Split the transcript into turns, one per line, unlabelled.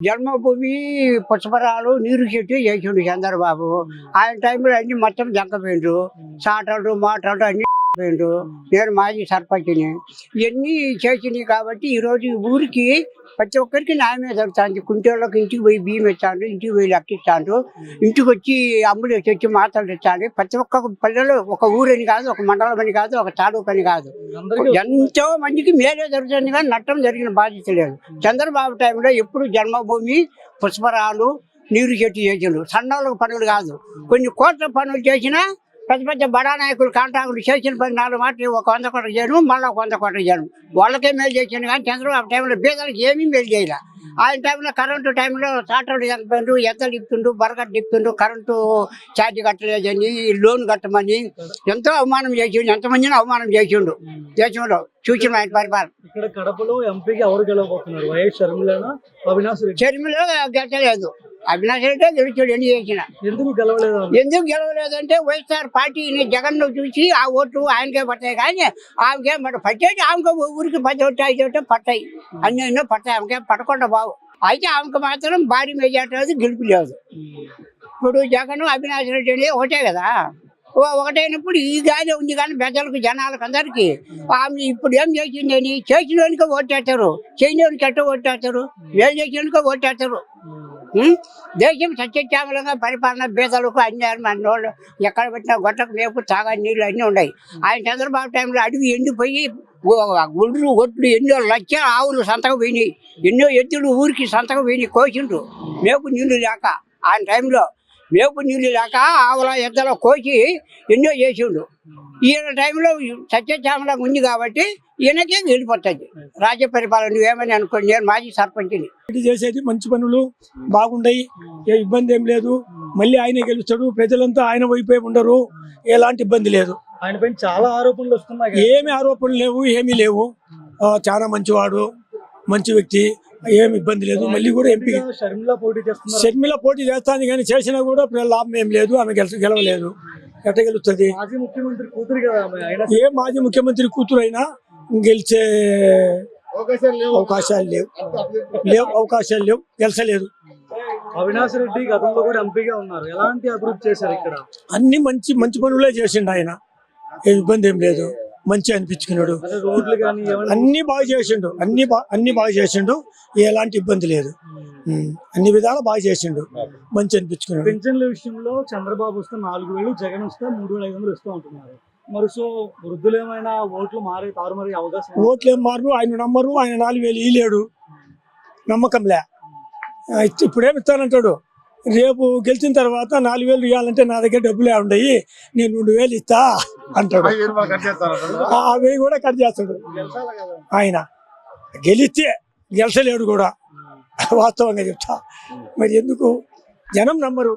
జన్మభూమి పుష్పరాలు నీరు చెట్టు చేసిండు చంద్రబాబు. ఆయన టైంలో అన్ని మొత్తం జంకపోయిండు సాటలు మాటలు అన్ని పోయిండు నేను మాజీ సర్పంచ్ని. ఇవన్నీ చేసినాయి కాబట్టి ఈ రోజు ఈ ఊరికి ప్రతి ఒక్కరికి న్యాయమే జరుగుతుంది. కుంటోళ్ళకి ఇంటికి పోయి బియ్యం ఇస్తాడు ఇంటికి పోయి లెక్కిస్తాడు ఇంటికి వచ్చి అమ్ముడు తెచ్చి మాటలు తెచ్చాడు ప్రతి ఒక్క పల్లెలో ఒక ఊరని కాదు ఒక మండలం అని కాదు ఒక తాలూకు అని కాదు. ఎంతో మందికి మేలే జరుగుతుంది కానీ నష్టం జరిగిన బాధ్యత లేదు. చంద్రబాబు టైంలో ఎప్పుడు జన్మభూమి పుష్పరాలు నీరు చెట్టు చేసిండు సన్నోళ్ళకు పనులు కాదు. కొన్ని కోట్ల పనులు చేసినా పెద్ద పెద్ద బడా నాయకులు కాంట్రాక్టులు చేసిన పని నాలుగు మాటలు ఒక వంద కోట్ల చేయను మళ్ళీ ఒక వంద కోట్ల చేయను. వాళ్ళకే మేలు చేసిండు కానీ చంద్రబాబు టైంలో బీదలకు ఏమీ మేలు చేయలే. ఆయన టైంలో కరెంటు టైంలో సాటర్లు చనిపోయిండు ఎద్దలు ఇప్పిండు బరగట్ ఇప్పిండు కరెంటు ఛార్జ్ కట్టలేదని లోన్ కట్టమని ఎంతో అవమానం చేసిండు ఎంతమందిని అవమానం చేసిండు. దేశంలో చూసిన ఆయన పరిపాలన.
ఇక్కడ కడపలో ఎంపీకి ఎవరు గెలవబోతున్నారు? వైఎస్ షర్మిలనా అవినాష్ రెడ్డి?
చర్మిలో గెలచలేదు అవినాష్ రెడ్డి గెలిచాడు ఎన్ని చేసిన.
ఎందుకు గెలవలేదు
ఎందుకు గెలవలేదంటే వైఎస్ఆర్ పార్టీని జగన్ చూసి ఆ ఓట్లు ఆయనకే పడతాయి కానీ ఆమెకే మరి పట్టేది ఆమెకే ఊరికి పది ఒకటి ఐదు ఒకటి పట్టాయి అన్ని ఎన్నో పట్టాయి ఆమెకే పడకుండా బావు అయితే ఆమెకు మాత్రం భారీ మెజార్టీ అనేది గెలుపు లేదు. ఇప్పుడు జగన్ అవినాష్ రెడ్డి అనేది ఒకటే కదా. ఓ ఒకటైనప్పుడు ఈ గాలి ఉంది కానీ ప్రజలకు జనాలకు అందరికి ఆమె ఇప్పుడు ఏం చేసిందని చేసినోనికే ఓటేస్తారు చేయనోనికి ఎట్ట ఓటేస్తారు వేలు చేసినోనికే ఓటేస్తారు? దేశం సత్యశ్యామలంగా పరిపాలన బీదలకు అన్యాయం అన్నోళ్ళు ఎక్కడ పెట్టినా గొట్టకు మేపు తాగా నీళ్ళు అన్నీ ఉన్నాయి. ఆయన చంద్రబాబు టైంలో అడవి ఎండిపోయి గుండ్రు ఒట్లు ఎన్నో లక్షల ఆవులు సంతకం పోయినాయి. ఎన్నో ఎద్దులు ఊరికి సంతకం పోయినాయి కోసిండ్రు. మేపు నీళ్ళు లేక ఆయన టైంలో మేపు నీళ్ళు లేక ఆవుల ఎద్దల కోసి ఎన్నో చేసిండు ఈయన టైంలో సత్యశ్యామలంగా ఉంది కాబట్టి ఈయనకే వెళ్ళిపోతుంది రాజ్య పరిపాలన నువ్వేమని అనుకోండి నేను మాజీ సర్పంచ్ని.
ఇది చేసేది మంచి పనులు బాగుండయి ఏ ఇబ్బంది ఏం లేదు. మళ్ళీ ఆయనే గెలుస్తాడు ప్రజలంతా ఆయన వైపే ఉండరు ఎలాంటి ఇబ్బంది లేదు.
ఆయన పైన చాలా ఆరోపణలు వస్తున్నాయి కదా.
ఏమి ఆరోపణలు లేవు ఏమీ లేవు. ఆ, చాలా మంచివాడు మంచి వ్యక్తి ఏమి ఇబ్బంది లేదు. మళ్ళీ కూడా ఎంపీ
షర్మిల పోటీ చేస్తున్నారు.
షర్మిల పోటీ చేస్తాను కానీ చేసినా కూడా లాభం ఏం లేదు. ఆమె గెల గెలవలేదు. ఎట్ట గెలుస్తుంది?
మాజీ ముఖ్యమంత్రి కూతురు కదా
ఏ మాజీ ముఖ్యమంత్రి కూతురు అయినా గెలిచే అవకాశాలు లేవు. లేవు. అవకాశాలు లేవు గెలిచలేదు.
అవినాష్ రెడ్డి గతంలో కూడా ఎంపీగా ఉన్నారు. ఎలాంటి అభివృద్ధి చేశారు ఇక్కడ?
అన్ని మంచి మంచి పనులే చేసిండు ఆయన. ఏ ఇబ్బంది ఏం లేదు. మంచి అనిపించుకున్నాడు. అన్ని బాగా చేసిండు. అన్ని అన్ని బాగా చేసిండు. ఎలాంటి ఇబ్బంది లేదు. అన్ని విధాలు బాగా చేసిండు. మంచి అనిపించుకున్నాడు.
పెన్షన్ల విషయంలో చంద్రబాబు వస్తే నాలుగు వేలు జగన్ వస్తే మూడు వేల ఐదు వందలు ఇస్తూ ఉంటున్నారు. మరి సో వృద్ధులు ఏమైనా ఓట్లు మారే తారుమారే అవకాశం?
ఓట్లు ఏం మారు ఆయన నమ్మరు ఆయన నాలుగు వేలు ఇలేడు నమ్మకంలే ఆ, ఇచ్చి- ఇప్పుడేం ఇస్తానంటాడు? రేపు గెలిచిన తర్వాత నాలుగు వేలు ఇవ్వాలంటే నా దగ్గర డబ్బులే ఉండయి. నేను రెండు వేలు ఇస్తా అంటాడు. ఆ ఆ వెయ్యి కూడా కట్ చేస్తాడు. ఆయన గెలిస్తే గెలిచలేడు కూడా. వాస్తవంగా చెప్తా. మరి ఎందుకు? జనం నమ్మరు.